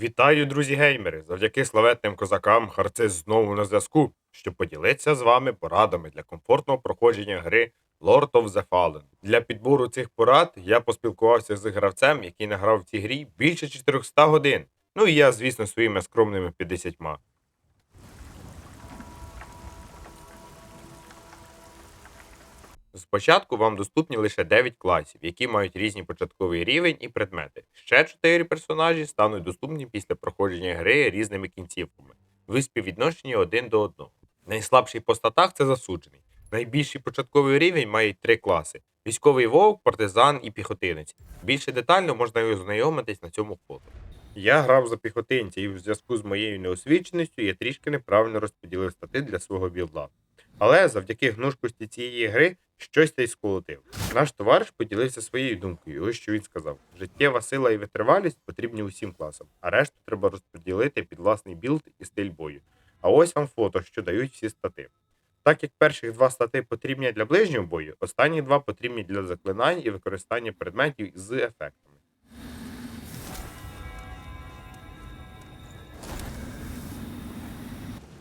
Вітаю, друзі геймери! Завдяки славетним козакам Харциз знову на зв'язку, щоб поділитися з вами порадами для комфортного проходження гри Lord of the Fallen. Для підбору цих порад я поспілкувався з гравцем, який награв в цій грі більше 400 годин. Ну і я, звісно, своїми скромними 50. Спочатку вам доступні лише 9 класів, які мають різні початковий рівень і предмети. Ще 4 персонажі стануть доступні після проходження гри різними кінцівками, в співвідношенні один до одного. Найслабший по статах це засуджений. Найбільший початковий рівень має 3 класи: військовий вовк, партизан і піхотинець. Більше детально можна ознайомитись на цьому фото. Я грав за піхотинця, і в зв'язку з моєю неосвіченістю я трішки неправильно розподілив стати для свого білда. Але завдяки гнучкості цієї гри щось та й сколотив. Наш товариш поділився своєю думкою. Ось що він сказав: життєва сила і витривалість потрібні усім класам, а решту треба розподілити під власний білд і стиль бою. А ось вам фото, що дають всі стати. Так як перших два стати потрібні для ближнього бою, останні два потрібні для заклинань і використання предметів з ефектами.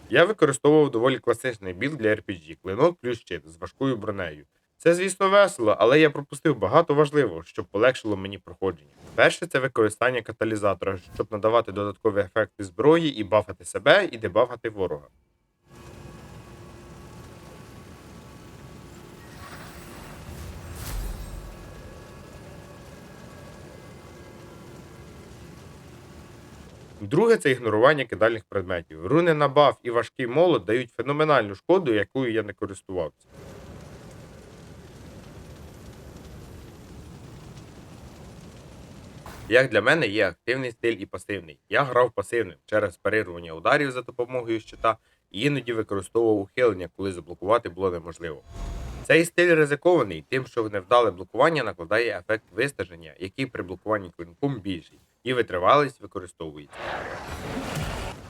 Я використовував доволі класичний білд для RPG клинок плюс щит з важкою бронею. Це, звісно, весело, але я пропустив багато важливого, що полегшило мені проходження. Перше це використання каталізатора, щоб надавати додаткові ефекти зброї і бафати себе, і дебафати ворога. Друге це ігнорування кидальних предметів. Руни на баф і важкий молот дають феноменальну шкоду, якою я не користувався. Як для мене є активний стиль і пасивний. Я грав пасивним через парирування ударів за допомогою щита іноді використовував ухилення, коли заблокувати було неможливо. Цей стиль ризикований, тим, що невдале блокування накладає ефект вистаження, який при блокуванні клинком більший, і витривалість використовується.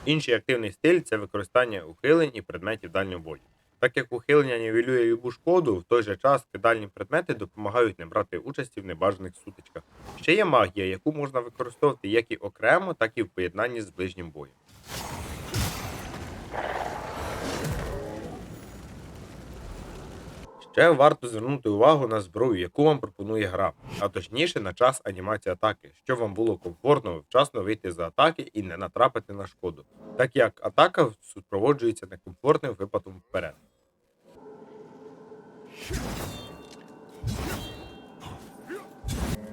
Інший активний стиль це використання ухилень і предметів дальнього бою. Так як ухилення нівелює любу шкоду, в той же час кидальні предмети допомагають не брати участі в небажаних сутичках. Ще є магія, яку можна використовувати як і окремо, так і в поєднанні з ближнім боєм. Ще варто звернути увагу на зброю, яку вам пропонує гра, а точніше на час анімації атаки, щоб вам було комфортно вчасно вийти з атаки і не натрапити на шкоду, так як атака супроводжується некомфортним випадом вперед.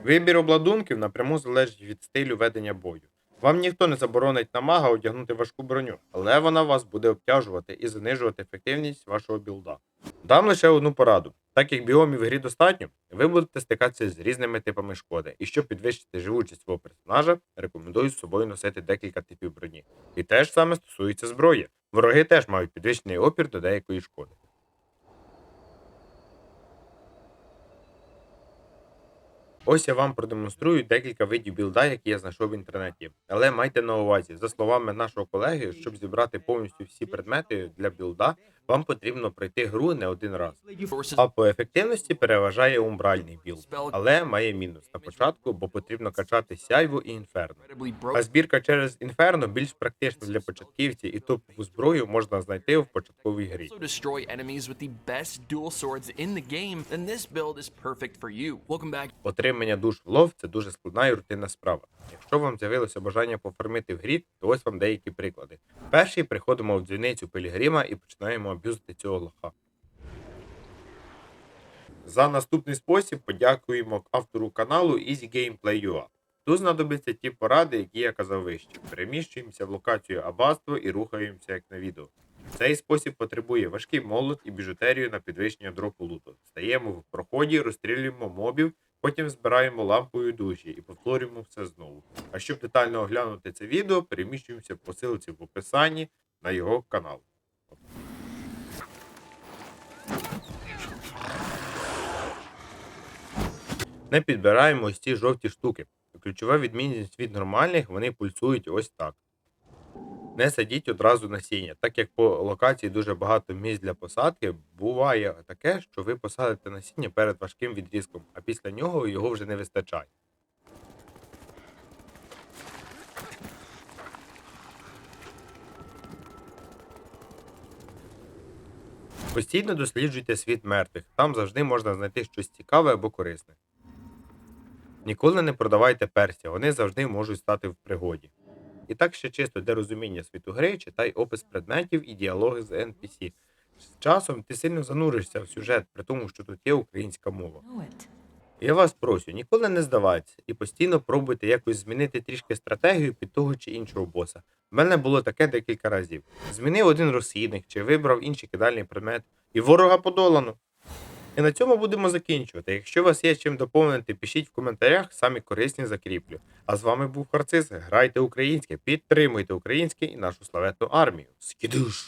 Вибір обладунків напряму залежить від стилю ведення бою. Вам ніхто не заборонить на мага одягнути важку броню, але вона вас буде обтяжувати і занижувати ефективність вашого білда. Дам лише одну пораду. Так як біомів в грі достатньо, ви будете стикатися з різними типами шкоди. І щоб підвищити живучість свого персонажа, рекомендую з собою носити декілька типів броні. І те ж саме стосується зброї. Вороги теж мають підвищений опір до деякої шкоди. Ось я вам продемонструю декілька видів білда, які я знайшов в інтернеті. Але майте на увазі, за словами нашого колеги, щоб зібрати повністю всі предмети для білда, вам потрібно пройти гру не один раз. А по ефективності переважає умбральний білд, але має мінус на початку, бо потрібно качати сяйву і інферно. А збірка через інферно більш практична для початківців, і топову зброю можна знайти в початковій грі. also Отримання душ в лов це дуже складна і рутинна справа. Якщо вам з'явилося бажання пофармити в грі, то ось вам деякі приклади. Перший приходимо в дзвіницю Пілігрима і починаємо аб'юзити цього лоха. За наступний спосіб подякуємо автору каналу Easy Gameplay.ua. Тут знадобляться ті поради, які я казав вище. Переміщуємося в локацію аббатства і рухаємося як на відео. Цей спосіб потребує важкий молот і біжутерію на підвищення дропу луту. Стаємо в проході, розстрілюємо мобів, потім збираємо лампою душі і повторюємо все знову. А щоб детально оглянути це відео, переміщуємося по ссылці в описанні на його канал. Не підбираємо ось ці жовті штуки. Ключова відмінність від нормальних, вони пульсують ось так. Не садіть одразу насіння, так як по локації дуже багато місць для посадки, буває таке, що ви посадите насіння перед важким відрізком, а після нього його вже не вистачає. Постійно досліджуйте світ мертвих, там завжди можна знайти щось цікаве або корисне. Ніколи не продавайте перстя, вони завжди можуть стати в пригоді. І так ще чисто для розуміння світу гри, читай опис предметів і діалоги з NPC. З часом ти сильно зануришся в сюжет, при тому, що тут є українська мова. Я вас прошу, ніколи не здавайтеся і постійно пробуйте якось змінити трішки стратегію під того чи іншого боса. У мене було таке декілька разів. Змінив один розхідник чи вибрав інший кидальний предмет, і ворога подолано. І на цьому будемо закінчувати. Якщо у вас є чим доповнити, пишіть в коментарях, самі корисні закріплю. А з вами був Харцис. Грайте українське, підтримуйте українське і нашу славетну армію. Скідуш!